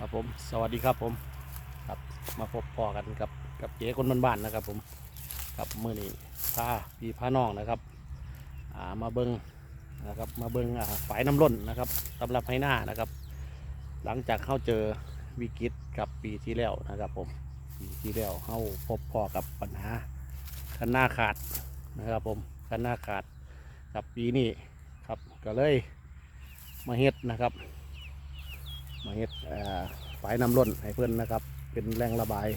ครับผมสวัสดีครับผมครับมาพบพอกันกับกับเจ๊คนบ้านๆนะครับ ผมกับมือนี้พาพี่พาน้องนะครับอ่ามาเบิงนะครับมาเบิงอ่าฝายน้ำล้นนะครับสำหรับให้หน้านะครับ หลังจากเข้าเจอวิกฤตกับปีที่แล้วนะครับ ผมปีที่แล้วเข้าพบพอกับปัญหาคันหน้าขาดนะครับ ผมคันหน้าขาดกับปีนี้ครับก็เลยมาเฮ็ดนะครับ มาเฮ็ดฝายน้ำล้นให้เพื่อนนะครับ เป็นแรงระบาย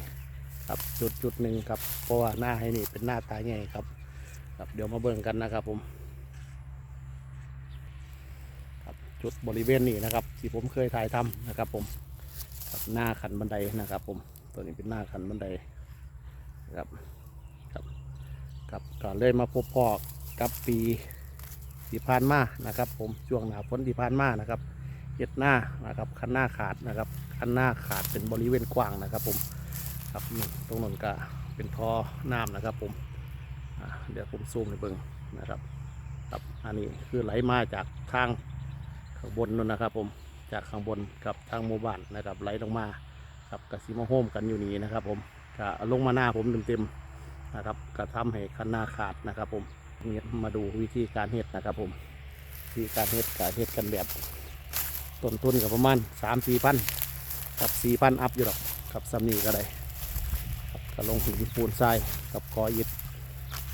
ครับจุดจุดหนึ่งครับเพราะว่าหน้าให้นี่เป็นหน้าตาใหญ่ครับครับ เดี๋ยวมาเบิ่งกันนะครับผมครับจุดบริเวณนี้นะครับ ที่ผมเคยถ่ายทำนะครับ ผมครับหน้าขันบันไดนะครับ ผมตัวนี้เป็นหน้าขันบันไดครับครับครับก็เลยมาพบพ่อกับปีที่ผ่านมานะครับ ผมช่วงหนาฝนที่ผ่านมานะครับ เฮ็ดหน้านะครับคันหน้าขาดนะครับคันหน้าขาดเป็นบริเวณกว้างนะครับผมครับตรงนนก็เป็นท่อน้ำนะครับผมเดี๋ยวผมซูมให้เบิ่งนะครับครับอันนี้คือไหลมาจากทางข้างบนนู่นนะครับผมจากข้างบนกับทางหมู่บ้านนะครับไหลลงมาครับกสิมาโฮมกันอยู่นี่นะครับผมก็ลงมาหน้าผมเต็มๆนะครับก็ทำให้คันหน้าขาดนะครับผมนี่มาดูวิธีการเฮ็ดนะครับผมวิธีการเฮ็ดการเฮ็ดกันแบบ ต้นทุนกับประมาณสามสี่พันกับสี่พันอัพอยู่หรอกกับซัมนี่ก็ได้ครับลงหินปูนทรายกับกออิฐ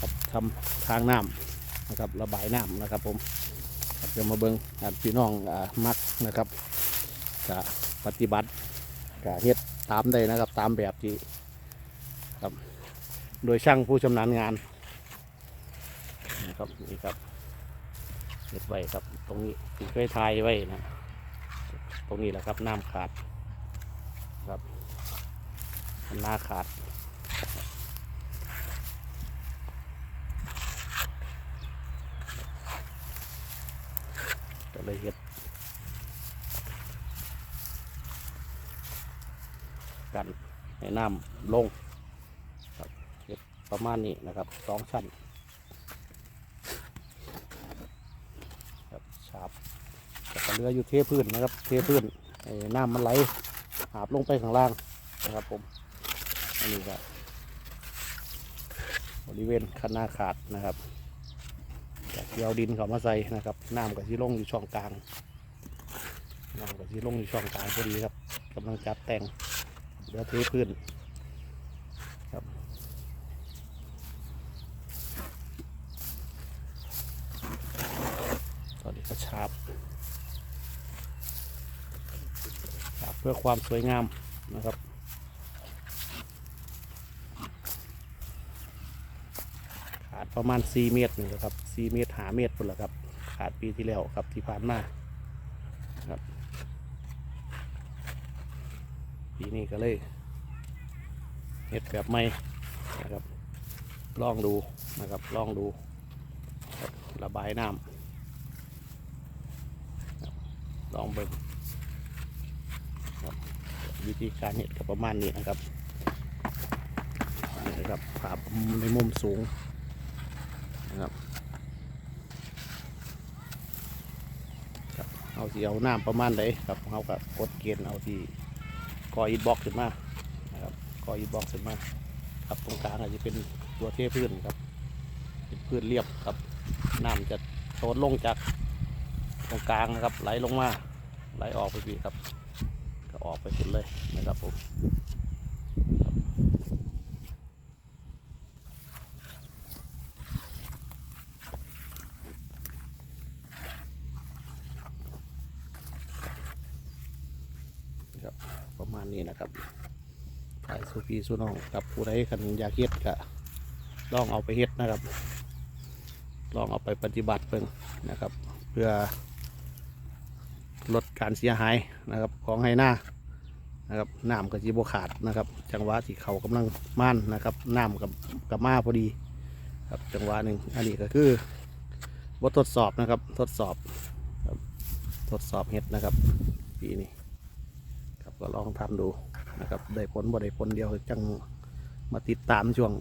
กับทำทางน้ำนะครับระบายน้ำนะครับผมจะมาเบิ้งอ่าพี่น้องอมักนะครับจะปฏิบัติกะเฮ็ดตามได้นะครับ ตามแบบที่ครับโดยช่างผู้ชำนาญงานนะครับนี่ครับเฮ็ดไว้ครับตรงนี้ที่เคยทายไว้นะ ตรงนี้แหละครับน้ำขาดครับหน้าขาดก็เลยเห็ดกันให้น้ำลงครับเห็ดประมาณนี้นะครับสองชั้นครับฉาบ ก็ เหลืออยู่เทพื้นนะครับ เทพื้นน้ำมันไหลหาบลงไปข้างล่างนะครับผมอันนี้ก็บบริเวณคันาขาดนะครับจากที่เอาดินเขามาใส่นะครับน้ำกับที่ลงอยู่ช่องกลางน้ำกับที่ลงอยู่ช่องกลางพอดีครับกำลังจัดแต่งเหลือเทพื้นครับตอนนี้ก็ฉาบครับเพื่อความสวยงามนะครับ ขาดประมาณ 4 เมตรนี่แหละครับ 4 เมตรหาเมตรพุ่นละครับ ขาดปีที่แล้วครับที่ผ่านมาครับปีนี้ก็เลยเห็ดแบบใหม่นะครับลองดูนะครับลองดูระบายน้ำลองเบิ่ง วิธีการเห็ดก็ประมาณนี้นะครับนี่นะครับภาพในมุมสูงนะครับครับเอาที่เอาน้ำประมาณไหนครับเอากับกดเกณฑ์เอาที่กออินบ็อกขึ้นมานะครับกออินบ็อกขึ้นมาครับตรงกลางอาจจะเป็นตัวเทพื้นครับเป็นพื้นเรียบครับน้ำจะโซนลงจากตรงกลางนะครับไหลลงมาไหลออกไปพี่ครับ ออกไปสุดเลยนะครับผมครับครับประมาณนี้นะครับถ่ายสุพีสุน้องกับผู้ใดขันอยากเฮ็ดก็ลองเอาไปเฮ็ดนะครับ ลองเอาไปปฏิบัติเพิ่งนะครับ เพื่อลดการเสียหายนะครับของให้หน้า นะครับน้ำกับจีบขาดนะครับ จังหวะที่เขากำลังม่านนะครับน้ำกับกับมาพอดี ครับจังหวะหนึ่งอันนี้ก็คือบททดสอบนะครับ ทดสอบทดสอบเห็ดนะครับ ปีนี้ครับก็ลองทำดูนะครับ ได้ผลบ่ได้ผลเดียวจังมาติดตามช่วง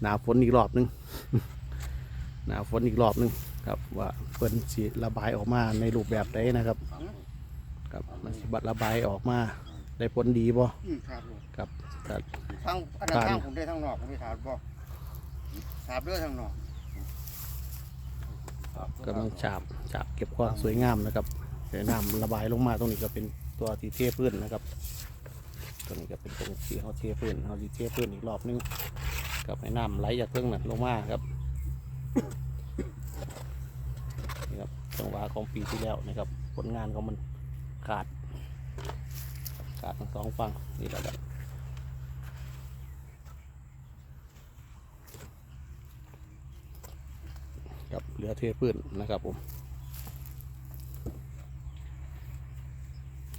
หนาฝนอีกรอบหนึงหนาฝนอีกรอบหนึงครับว่าเพิ่นสิระบายออกมาในรูปแบบใดนะครับ ครับมันสิบัดระบายออกมาได้ผลดีบ่อืมครับผมครับครับ ทั้งอันนั้นการทั้งผมได้ทั้งนอกผมได้ถามบอกถามเด้อทั้งนอกกำลังฉาบฉาบเก็บความสวยงามนะครับแต่น้ำระบายลงมาตรงนี้ก็เป็นตัวที่เทพื้นนะครับตัวนี้ก็เป็นตรงที่เขาเทพื้นเขาที่เทพื้นอีกรอบนึงกับให้น้ำไหลจากเครื่องนั้นลงมาครับนี่ครับจังหวะของปีที่แล้วนะครับผลงานของมัน ขาด ขาดทั้งสองฝั่งนี่แหละครับครับเหลือเทพื้นนะครับผม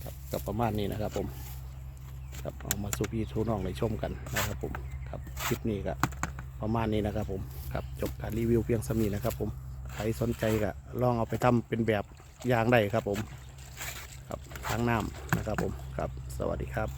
ครับกับประมาณนี้นะครับผมครับเอามาสู่พี่ทูน้องในชมกันนะครับผมครับคลิปนี้ก็ประมาณนี้นะครับผมครับจบการรีวิวเพียงสำนีนะครับผมใครสนใจก็ลองเอาไปทำเป็นแบบอย่างได้ครับผม ทางน้ำนะครับผมครับ สวัสดีครับ